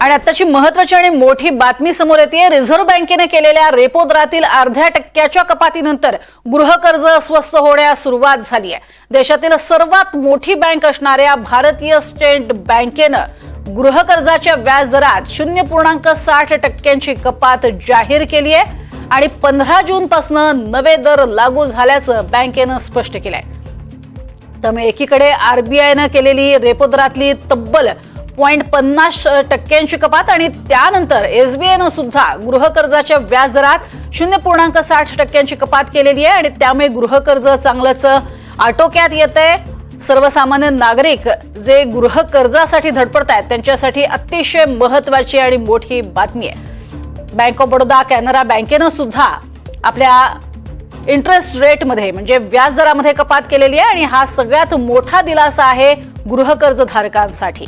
आणि आताची महत्वाची आणि मोठी बातमी समोर येते रिझर्व्ह बँकेने केलेल्या रेपो दरातील अर्ध्या टक्क्याच्या कपातीनंतर गृहकर्ज स्वस्त होण्यास सुरुवात झाली आहे देशातील सर्वात मोठी बँक असणाऱ्या भारतीय स्टेट बँकेनं गृहकर्जाच्या व्याज दरात शून्य पूर्णांक साठ टक्क्यांची कपात जाहीर केली आहे आणि पंधरा जून पासून नवे दर लागू झाल्याचं बँकेनं स्पष्ट केलंय. त्यामुळे एकीकडे आरबीआयनं केलेली रेपो दरातली तब्बल पॉईंट पन्नास टक्क्यांची कपात आणि त्यानंतर एसबीआयनं सुद्धा गृहकर्जाच्या व्याज दरात शून्य पूर्णांक साठ टक्क्यांची कपात केलेली आहे आणि त्यामुळे गृहकर्ज चांगलंच आटोक्यात येत आहे सर्वसामान्य नागरिक जे गृहकर्जासाठी धडपडत आहेत त्यांच्यासाठी अतिशय महत्वाची आणि मोठी बातमी आहे. बँक ऑफ बडोदा कॅनरा बँकेनं सुद्धा आपल्या इंटरेस्ट रेटमध्ये म्हणजे व्याज दरामध्ये कपात केलेली आहे आणि हा सगळ्यात मोठा दिलासा आहे गृहकर्जधारकांसाठी.